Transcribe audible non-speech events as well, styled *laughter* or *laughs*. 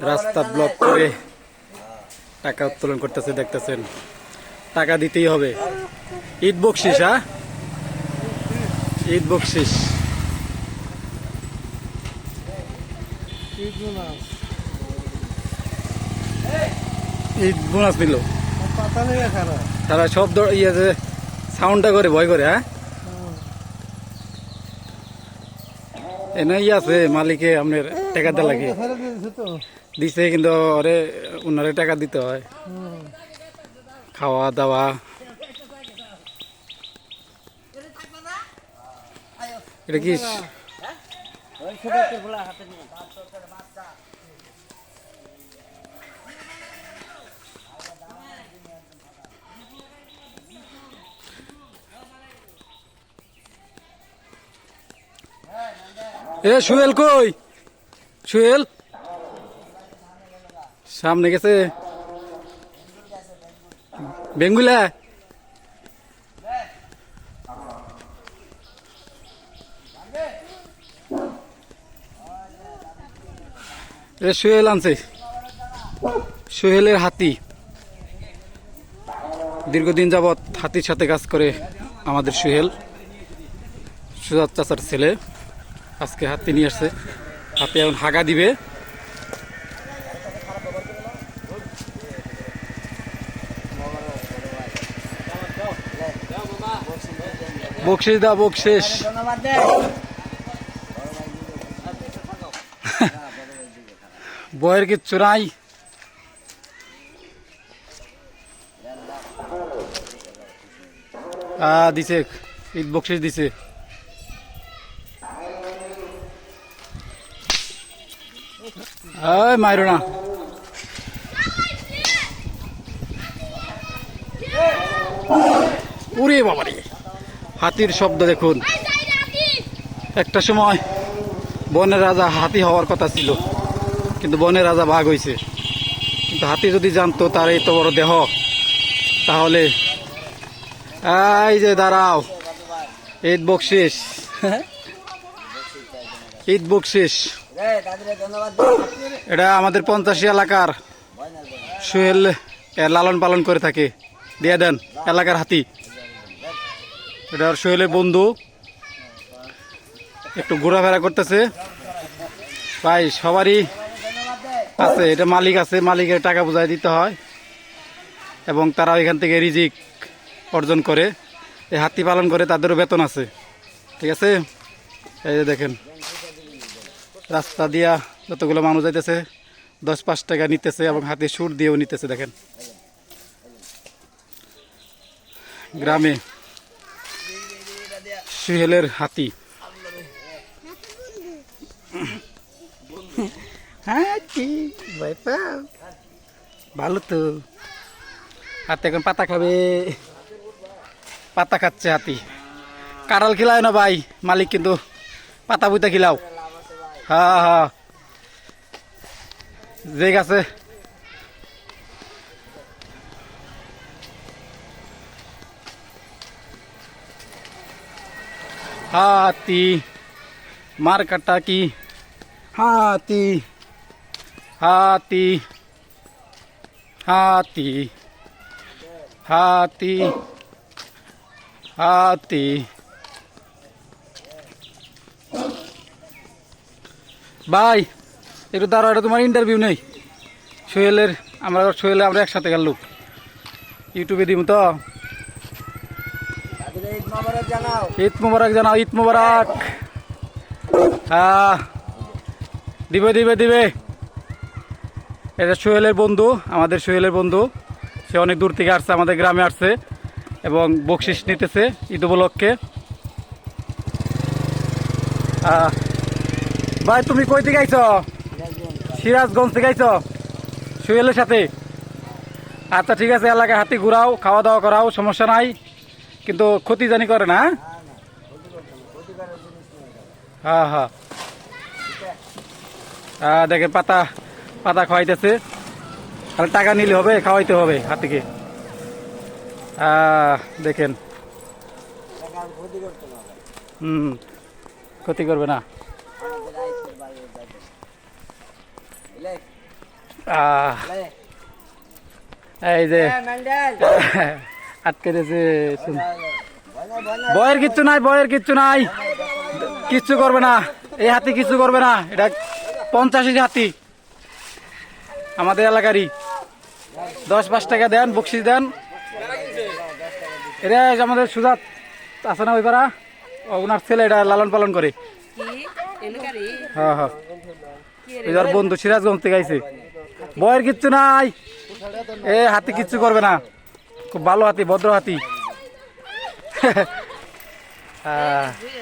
রাস্তা ব্লক করে টাকা উত্তোলন করতেছে দেখতেছেন। টাকা দিতেই হবে। ঈদ বকশিস হ্যাঁ? ঈদ বকশিস। ঈদ বোনাস দিল। তারা সব ইয়ে সাউন্ডটা করে ভয় করে হ্যাঁ? এনে ইয়ে আছে, মালিকে আপনার টাকা দেওয়া লাগে। দিছে কিন্তু ওরে ওনারে টাকা দিতে হয়। খাওয়া দাওয়া এটা কি? এ সুয়েল কই? সুয়েল সামনে গেছে। বেঙ্গুলা? এ, সোহেল আনছে। সোহেলের হাতি। দীর্ঘদিন যাবৎ হাতির সাথে কাজ করে আমাদের সোহেল, সুজাত চাচার ছেলে। আজকে হাতি নিয়ে আসছে। হাতে এখন হাগা দিবে। বকশিস দা বকশিস। বয়ের কিচ্ছু নাই। আ দিছে, ঈদ বকশিস দিছে। এই মাইরো না উরে বাবারে। হাতির শব্দ দেখুন। একটা সময় বনের রাজা হাতি হওয়ার কথা ছিল, কিন্তু বনের রাজা ভাগ হয়েছে কিন্তু হাতি যদি জানতো তার এই তো বড় দেহ, তাহলে এই যে দাঁড়াও, ঈদ বকশিস। ঈদ বকশিস। এটা আমাদের পঞ্চাশি এলাকার সোহেল লালন পালন করে থাকে। দিয়ে দেন, এলাকার হাতি। এটা সোহেলের বন্ধু। একটু ঘোরাফেরা করতেছে। ভাই, সবারই আছে, এটা মালিক আছে, মালিকের টাকা বোঝাই দিতে হয়। এবং তারা এখান থেকে রিজিক অর্জন করে। এই হাতি পালন করে তাদেরও বেতন আছে। ঠিক আছে? এই যে দেখেন। রাস্তা দিয়া যতগুলো মানুষ যাইতেছে, দশ পাঁচ টাকা নিতেছে এবং হাতে সুর দিয়েও নিতেছে, দেখেন। গ্রামে সুহেলের হাতি। ভালো তো। হাতে এখন পাতা খাবে। পাতা খাচ্ছে হাতি। কাঁঠাল খিলায় না ভাই, মালিক কিন্তু পাতা বুইতা খিলাও। হ্যাঁ হ্যাঁ যে গাছে হাতি মার কাটা কি হাতি হাতি হাতি হাতি ভাই, একটু দাঁড়াও, এটা তোমার ইন্টারভিউ নেই। সোহেলের, আমরা সোহেলে, আমরা একসাথে গেল। ইউটিউবে দিব তো। ঈদ মুবারক জানাও, ঈদ মুবারক। হ্যাঁ দিবে দিবে দিবে। এটা সোহেলের বন্ধু, আমাদের সোহেলের বন্ধু। সে অনেক দূর থেকে আসছে, আমাদের গ্রামে আসছে এবং বকশিস নিতেছে ঈদ উপলক্ষে। ভাই, তুমি কই থেকে আইছ? সিরাজগঞ্জ থেকে আইছ? সোহেলের সাথে? আচ্ছা ঠিক আছে, এলাকায় হাতি ঘুরাও খাওয়া দাওয়া করাও, সমস্যা নাই। কিন্তু ক্ষতি জানি করে না হ্যাঁ? হ্যাঁ হ্যাঁ। দেখেন, পাতা পাতা খাওয়াইতেছে। তাহলে টাকা নিলে হবে, খাওয়াইতে হবে হাতিকে। দেখেন। হুম, ক্ষতি করবে না। এই যে *laughs* বয়ের কিচ্ছু নাই বয়ের কিচ্ছু নাই। কিচ্ছু করবে না, এই হাতি কিচ্ছু করবে না। এটা পঞ্চাশি হাতি, আমাদের এলাকারই। দশ পাঁচ টাকা দেন, বকশিস দেন। এটা আমাদের সুজাত আছে না ওই পাড়া? ওনার ছেলে এটা লালন পালন করে। হ্যাঁ হ্যাঁ। এই যার বন্ধু সিরাজগঞ্জ থেকে আইছে। বয়ের কিচ্ছু নাই। এ হাতি কিচ্ছু করবে না। খুব ভালো হাতি ভদ্র হাতি। আহ, *laughs*